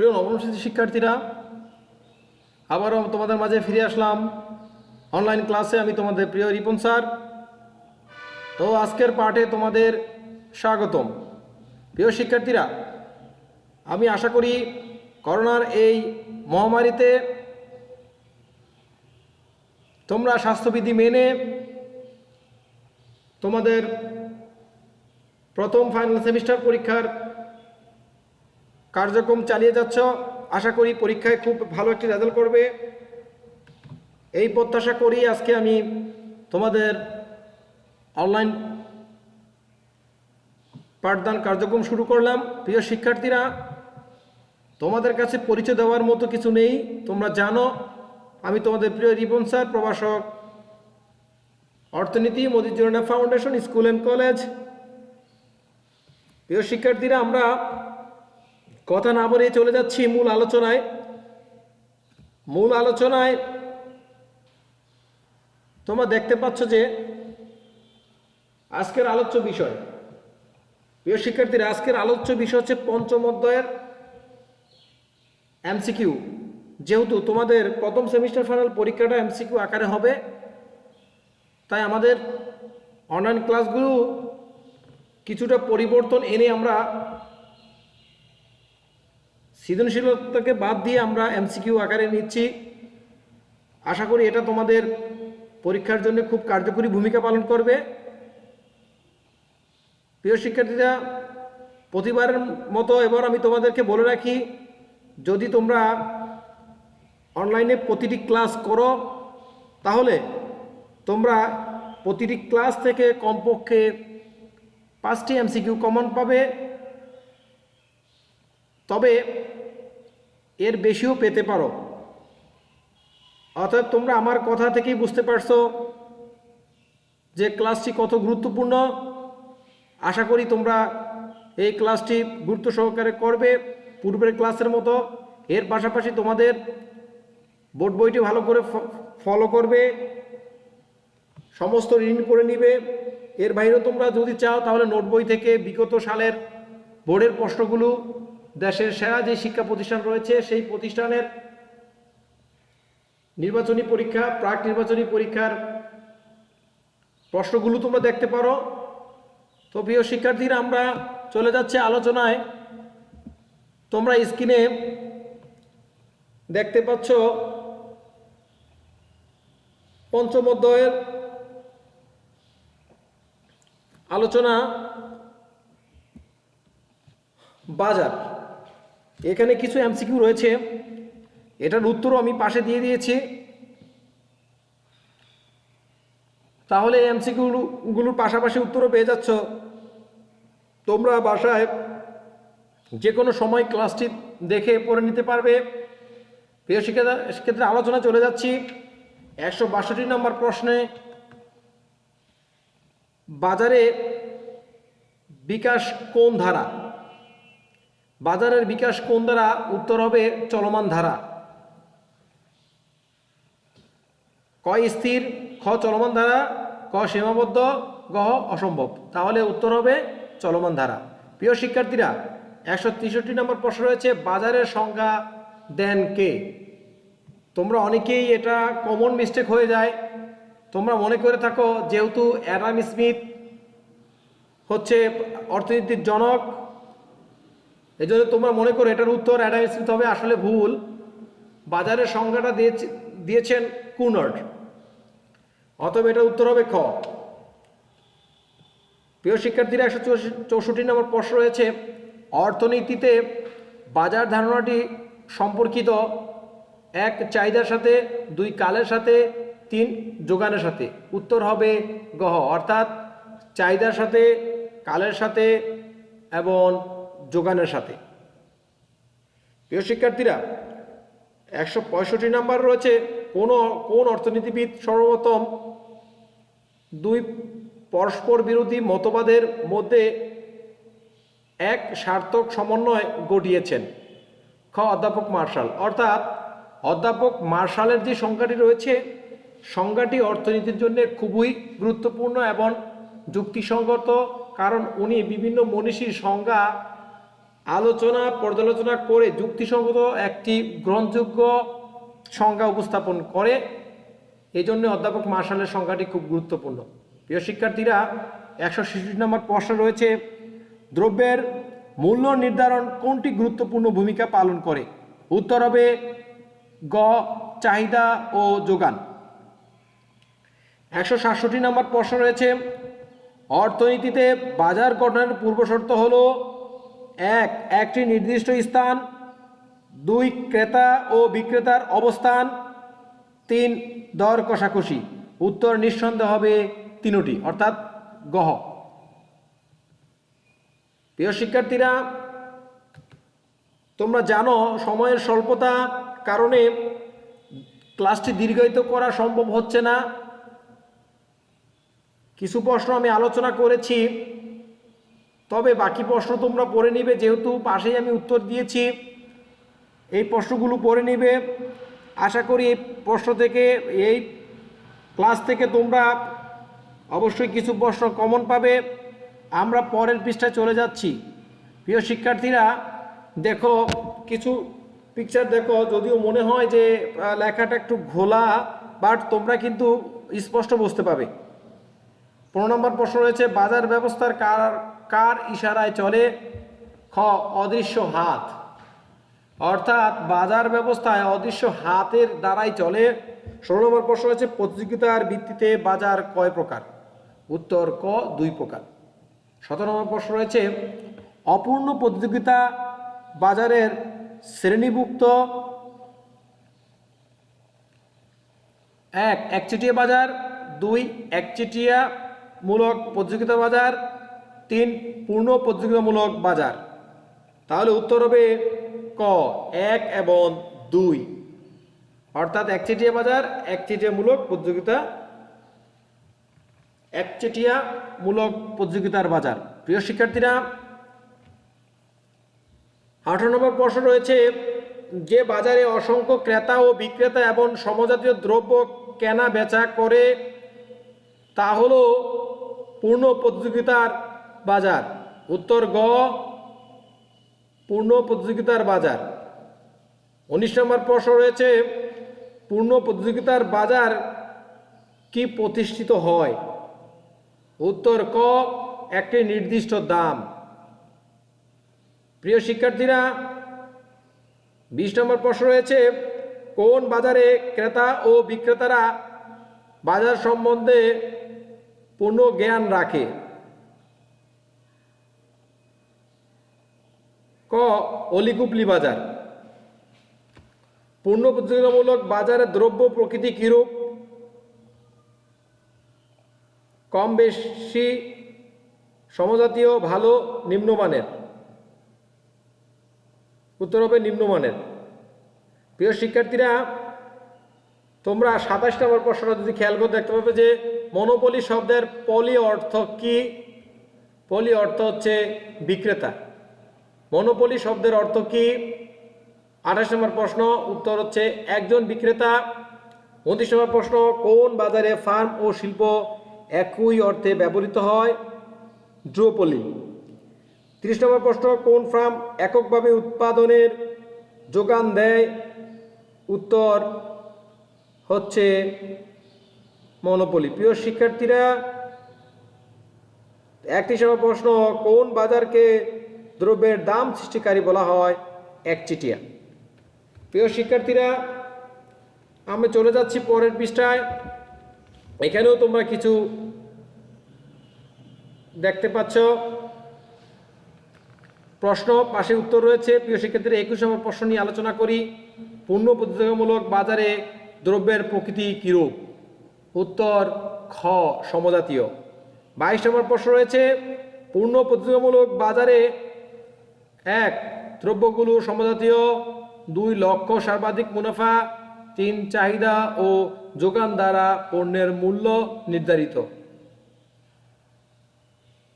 প্রিয় নবম শিক্ষার্থীরা, আবারও তোমাদের মাঝে ফিরে আসলাম। অনলাইন ক্লাসে আমি তোমাদের প্রিয় রিপন স্যার। তো আজকের পাঠে তোমাদের স্বাগতম। প্রিয় শিক্ষার্থীরা, আমি আশা করি করোনার এই মহামারীতে তোমরা স্বাস্থ্যবিধি মেনে তোমাদের প্রথম ফাইনাল সেমিস্টার পরীক্ষার কার্যক্রম চালিয়ে যাচ্ছ, আশা করি পরীক্ষায় খুব ভালো একটি রেজাল্ট করবে। এই প্রত্যাশা করি আজকে আমি তোমাদের অনলাইন পাঠদান কার্যক্রম শুরু করলাম। প্রিয় শিক্ষার্থীরা, তোমাদের কাছে পরিচয় দেওয়ার মতো কিছু নেই, তোমরা জানো, আমি তোমাদের প্রিয় রিপন স্যার, প্রভাষক, অর্থনীতি মদিজুরানা ফাউন্ডেশন, স্কুল অ্যান্ড কলেজ প্রিয় শিক্ষার্থীরা, আমরা কথা না বলে চলে যাচ্ছি মূল আলোচনায়। মূল আলোচনায় তোমরা দেখতে পাচ্ছ যে আজকের আলোচ্য বিষয়, প্রিয় শিক্ষার্থীরা, আজকের আলোচ্য বিষয় হচ্ছে পঞ্চম অধ্যায়ের এমসিকিউ যেহেতু তোমাদের প্রথম সেমিস্টার ফাইনাল পরীক্ষাটা এমসিকিউ আকারে হবে, তাই আমাদের অনলাইন ক্লাসগুলো কিছুটা পরিবর্তন এনে আমরা সৃজনশীলতাকে বাদ দিয়ে আমরা এমসিকিউ আকারে নিচ্ছি। আশা করি এটা তোমাদের পরীক্ষার জন্য খুব কার্যকরী ভূমিকা পালন করবে। প্রিয় শিক্ষার্থীরা, প্রতিবারের মতো এবার আমি তোমাদেরকে বলে রাখি, যদি তোমরা অনলাইনে প্রতিটি ক্লাস করো, তাহলে তোমরা প্রতিটি ক্লাস থেকে কমপক্ষে পাঁচটি এমসিকিউ কমন পাবে। তবে এর বেশিও পেতে পারো। অর্থাৎ তোমরা আমার কথা থেকেই বুঝতে পারছ যে ক্লাসটি কত গুরুত্বপূর্ণ। আশা করি তোমরা এই ক্লাসটি গুরুত্ব সহকারে করবে পূর্বের ক্লাসের মতো। এর পাশাপাশি তোমাদের বোর্ড বইটি ভালো করে ফলো করবে, সমস্ত ঋণ করে নিবে। এর বাইরেও তোমরা যদি চাও তাহলে নোট বই থেকে বিগত সালের বোর্ডের প্রশ্নগুলো দেশের সেরা যে শিক্ষা প্রতিষ্ঠান রয়েছে, সেই প্রতিষ্ঠানের নির্বাচনী পরীক্ষা, প্রাক নির্বাচনী পরীক্ষার প্রশ্নগুলো তোমরা দেখতে পারো। তো প্রিয় শিক্ষার্থীরা, আমরা চলে যাচ্ছে আলোচনায়। তোমরা স্ক্রিনে দেখতে পাচ্ছ পঞ্চম অধ্যায়ের আলোচনা বাজার। এখানে কিছু এমসিকিউ রয়েছে। এটার উত্তরও আমি পাশে দিয়ে দিয়েছি। তাহলে এমসিকিউগুলোর পাশাপাশি উত্তরও পেয়ে যাচ্ছ। তোমরা বাসায় যে কোনো সময় ক্লাসটি দেখে পড়ে নিতে পারবে। প্রিয় শিক্ষা সেক্ষেত্রে আলোচনা চলে যাচ্ছি। একশো বাষট্টি নম্বর প্রশ্নে। বাজারে বিকাশ কোন ধারা? বাজারের বিকাশ কোন দ্বারা উত্তর হবে? চলমান ধারা। ক স্থির, খ চলমান ধারা, ক সীমাবদ্ধ গহ অসম্ভব। তাহলে উত্তর হবে চলমান ধারা। প্রিয় শিক্ষার্থীরা, একশো তেষট্টি নম্বর প্রশ্ন রয়েছে, বাজারের সংজ্ঞা দেন কে? তোমরা অনেকেই এটা কমন মিস্টেক হয়ে যায়। তোমরা মনে করে থাকো, যেহেতু অ্যাডাম স্মিথ হচ্ছে অর্থনীতির জনক এই জন্য তোমরা মনে করো এটার উত্তর অ্যাডাম স্মিথ হবে, আসলে ভুল। বাজারের সংজ্ঞাটা দিয়েছে দিয়েছেন কুনার্ড। অতএব এটার উত্তর হবে খ। প্রিয় শিক্ষার্থীরা, একশো চৌষট্টি নম্বর প্রশ্ন রয়েছে, অর্থনীতিতে বাজার ধারণাটি সম্পর্কিত এক চাহিদার সাথে, দুই কালের সাথে, তিন যোগানের সাথে। উত্তর হবে গহ। অর্থাৎ চাহিদার সাথে, কালের সাথে এবং যোগানের সাথে। প্রিয় শিক্ষার্থীরা, একশো পঁয়ষট্টি নাম্বার রয়েছে কোন কোন অর্থনীতিবিদ সর্বপ্রথম দুই পরস্পর বিরোধী মতবাদের মধ্যে এক সার্থক সমন্বয় ঘটিয়েছেন খ, অধ্যাপক মার্শাল। অর্থাৎ অধ্যাপক মার্শালের যে সংজ্ঞাটি রয়েছে, সংজ্ঞাটি অর্থনীতির জন্য খুবই গুরুত্বপূর্ণ এবং যুক্তিসঙ্গত, কারণ উনি বিভিন্ন মনীষীর সংজ্ঞা আলোচনা, পর্যালোচনা করে যুক্তিসঙ্গত একটি গ্রহণযোগ্য সংজ্ঞা উপস্থাপন করে। এই জন্য অধ্যাপক মার্শালের সংখ্যাটি খুব গুরুত্বপূর্ণ। প্রিয় শিক্ষার্থীরা, একশো ছেষট্টি নম্বর প্রশ্ন রয়েছে, দ্রব্যের মূল্য নির্ধারণ কোনটি গুরুত্বপূর্ণ ভূমিকা পালন করে? উত্তর হবে, গ, চাহিদা ও যোগান। একশো সাতষট্টি নম্বর প্রশ্ন রয়েছে, অর্থনীতিতে বাজার গঠনের পূর্বশর্ত হল এক, একটি নির্দিষ্ট স্থান, দুই, ক্রেতা ও বিক্রেতার অবস্থান, তিন, দর কষাকষি। উত্তর নিঃসন্দেহ হবে তিনটি, অর্থাৎ গহ প্রিয় শিক্ষার্থীরা, তোমরা জানো সময়ের স্বল্পতা কারণে ক্লাসটি দীর্ঘায়িত করা সম্ভব হচ্ছে না। কিছু প্রশ্ন আমি আলোচনা করেছি। তবে বাকি প্রশ্ন তোমরা পড়ে নিবে, যেহেতু পাশেই আমি উত্তর দিয়েছি। এই প্রশ্নগুলো পড়ে নিবে। আশা করি এই প্রশ্ন থেকে, এই ক্লাস থেকে তোমরা অবশ্যই কিছু প্রশ্ন কমন পাবে। আমরা পরের পৃষ্ঠায় চলে যাচ্ছি। প্রিয় শিক্ষার্থীরা, দেখো, কিছু পিকচার দেখো, যদিও মনে হয় যে লেখাটা একটু ঘোলা বাট তোমরা কিন্তু স্পষ্ট বুঝতে পাবে। পনেরো নম্বর প্রশ্ন রয়েছে, বাজার ব্যবস্থার কার কার ইশারায় চলে? খ, অদৃশ্য হাত। অর্থাৎ বাজার ব্যবস্থায় অদৃশ্য হাতের দ্বারাই চলে। ষোলো নম্বর প্রশ্ন হচ্ছে প্রতিযোগিতার ভিত্তিতে বাজার কয় প্রকার? উত্তর, ক, দুই প্রকার। সতেরো নম্বর প্রশ্ন রয়েছে, অপূর্ণ প্রতিযোগিতা বাজারের শ্রেণীভুক্ত এক, একচেটিয়া বাজার, দুই একচেটিয়া মূলক প্রতিযোগিতা বাজার তিন পূর্ণ প্রতিযোগিতামূলক বাজার। তাহলে উত্তর হবে ক, এক এবং দুই। অর্থাৎ একচেটিয়া বাজার একচেটিয়া মূলক প্রতিযোগিতা একচেটিয়া মূলক প্রতিযোগিতার বাজার। প্রিয় শিক্ষার্থীরা, আঠারো নম্বর প্রশ্ন রয়েছে, যে বাজারে অসংখ্য ক্রেতা ও বিক্রেতা এবং সমজাতীয় দ্রব্য কেনা বেচা করে, তা হলো পূর্ণ প্রতিযোগিতার বাজার। উত্তর গ, পূর্ণ প্রতিযোগিতার বাজার। উনিশ নম্বর প্রশ্ন রয়েছে, পূর্ণ প্রতিযোগিতার বাজার কি প্রতিষ্ঠিত হয়? উত্তর ক, একটি নির্দিষ্ট দাম। প্রিয় শিক্ষার্থীরা, বিশ নম্বর প্রশ্ন রয়েছে, কোন বাজারে ক্রেতা ও বিক্রেতারা বাজার সম্বন্ধে পূর্ণ জ্ঞান রাখে? ক অলিগুপলি বাজার। পূর্ণ প্রতিযোগিতামূলক বাজারে দ্রব্য প্রকৃতি কিরূপ? কম বেশি সমজাতীয়, ভালো, নিম্নমানের। উত্তর হবে নিম্নমানের। প্রিয় শিক্ষার্থীরা, তোমরা সাতাশ নম্বর প্রশ্নটা যদি খেয়াল করে দেখতে পাবে যে মনোপলি শব্দের পলি অর্থ কি? পলি অর্থ হচ্ছে বিক্রেতা। মনোপলি শব্দের অর্থ কি? আঠাশ নম্বর প্রশ্ন, উত্তর হচ্ছে একজন বিক্রেতা। উনত্রিশ নম্বর প্রশ্ন, কোন বাজারে ফার্ম ও শিল্প একই অর্থে ব্যবহৃত হয়? ড্রোপলি। তিরিশ নম্বর প্রশ্ন, কোন ফার্ম এককভাবে উৎপাদনের যোগান দেয়? উত্তর হচ্ছে মনোপলি। প্রিয় শিক্ষার্থীরা, একত্রিশ নম্বর প্রশ্ন, কোন বাজারকে দ্রব্যের দাম সৃষ্টিকারী বলা হয় একচিটিয়া প্রিয় শিক্ষার্থীরা, আমি চলে যাচ্ছি পরের পৃষ্ঠায়। এখানেও তোমরা কিছু দেখতে পাচ্ছ। প্রশ্ন পাশে উত্তর রয়েছে। প্রিয় শিক্ষার্থীরা একুশ নম্বর প্রশ্ন নিয়ে আলোচনা করি। পূর্ণ প্রতিযোগিতামূলক বাজারে দ্রব্যের প্রকৃতি কিরূপ? উত্তর, খ, সমজাতীয়। বাইশ নম্বর প্রশ্ন রয়েছে, পূর্ণ প্রতিযোগিতামূলক বাজারে এক, দ্রব্যগুলো সমজাতীয়। দুই লক্ষ্য সর্বাধিক মুনাফা। তিন, চাহিদা ও যোগান দ্বারা পণ্যের মূল্য নির্ধারিত।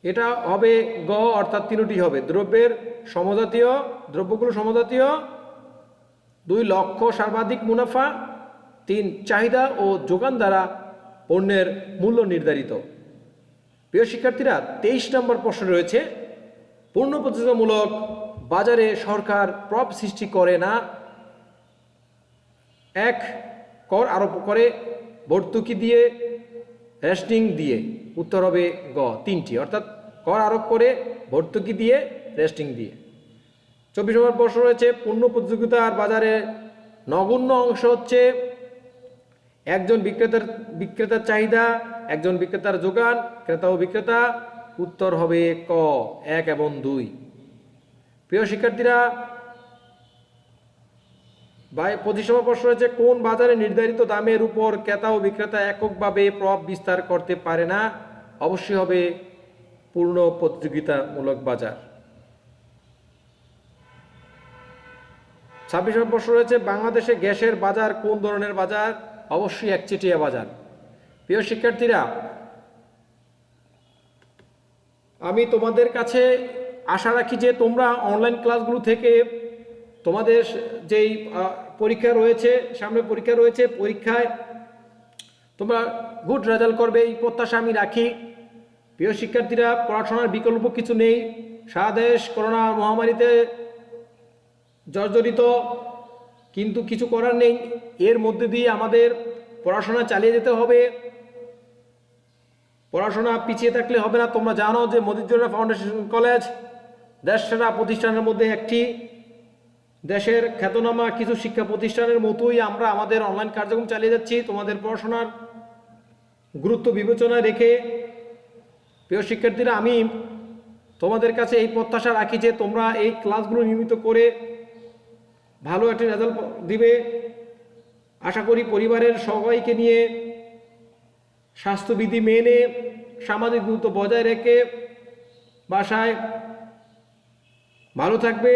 এটা হবে গ, অর্থাৎ তিনটি হবে। দ্রব্যের সমজাতীয়, দ্রব্যগুলো সমজাতীয়। দুই লক্ষ্য সর্বাধিক মুনাফা। তিন, চাহিদা ও যোগান দ্বারা পণ্যের মূল্য নির্ধারিত। প্রিয় শিক্ষার্থীরা, তেইশ নম্বর প্রশ্ন রয়েছে। পূর্ণ প্রতিযোগিতামূলক বাজারে সরকার প্রপ সৃষ্টি করে না। এক, কর আরোপ করে ভর্তুকি দিয়ে, রেস্টিং দিয়ে। উত্তর হবে গ, তিনটি। অর্থাৎ কর আরোপ করে, ভর্তুকি দিয়ে, রেস্টিং দিয়ে। চব্বিশ নম্বর প্রশ্ন রয়েছে, পূর্ণ প্রতিযোগিতার বাজারে নগণ্য অংশ হচ্ছে একজন বিক্রেতার বিক্রেতার চাহিদা, একজন বিক্রেতার যোগান, ক্রেতা ও বিক্রেতা। উত্তর হবে ক, এক এবং দুই। প্রিয় শিক্ষার্থীরা বাই পঁচিশ নম্বর প্রশ্ন রয়েছে, কোন বাজারে নির্ধারিত দামের উপর ক্রেতা ও বিক্রেতা এককভাবে প্রভাব বিস্তার করতে পারে না? অবশ্যই হবে পূর্ণ প্রতিযোগিতামূলক বাজার। ছাব্বিশ নম্বর প্রশ্ন রয়েছে, বাংলাদেশে গ্যাসের বাজার কোন ধরনের বাজার? অবশ্যই একচেটিয়া বাজার। প্রিয় শিক্ষার্থীরা আমি তোমাদের কাছে আশা রাখি যে তোমরা অনলাইন ক্লাসগুলো থেকে তোমাদের যেই পরীক্ষা রয়েছে, সামনে পরীক্ষা রয়েছে, পরীক্ষায় তোমরা গুড রেজাল্ট করবে, এই প্রত্যাশা আমি রাখি। প্রিয় শিক্ষার্থীরা, পড়াশোনার বিকল্প কিছু নেই। সারা দেশ করোনা মহামারীতে জর্জরিত, কিন্তু কিছু করার নেই। এর মধ্যে দিয়ে আমাদের পড়াশোনা চালিয়ে যেতে হবে। পড়াশোনা পিছিয়ে থাকলে হবে না। তোমরা জানো যে মদিজুরা ফাউন্ডেশন কলেজ দেশ সেরা প্রতিষ্ঠানের মধ্যে একটি। দেশের খ্যাতনামা কিছু শিক্ষা প্রতিষ্ঠানের মতোই আমরা আমাদের অনলাইন কার্যক্রম চালিয়ে যাচ্ছি। তোমাদের পড়াশোনার গুরুত্ব বিবেচনায় রেখে। প্রিয় শিক্ষার্থীরা, আমি তোমাদের কাছে এই প্রত্যাশা রাখি যে তোমরা এই ক্লাসগুলো নিয়মিত করে ভালো একটি রেজাল্ট দিবে। আশা করি পরিবারের সবাইকে নিয়ে স্বাস্থ্যবিধি মেনে সামাজিক দূরত্ব বজায় রেখে বাসায় ভালো থাকবে।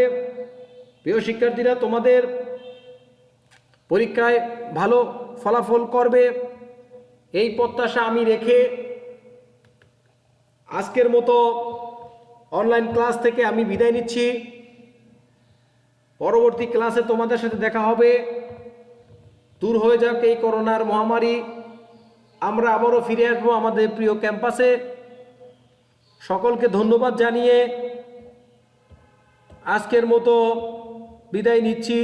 প্রিয় শিক্ষার্থীরা, তোমাদের পরীক্ষায় ভালো ফলাফল করবে। এই প্রত্যাশা আমি রেখে আজকের মতো অনলাইন ক্লাস থেকে আমি বিদায় নিচ্ছি। পরবর্তী ক্লাসে তোমাদের সাথে দেখা হবে। দূর হয়ে যাক এই করোনার মহামারী। আমরা আবারও ফিরে আসব আমাদের প্রিয় ক্যাম্পাসে। সকলকে ধন্যবাদ জানিয়ে আজকের মতো বিদায় নিচ্ছি।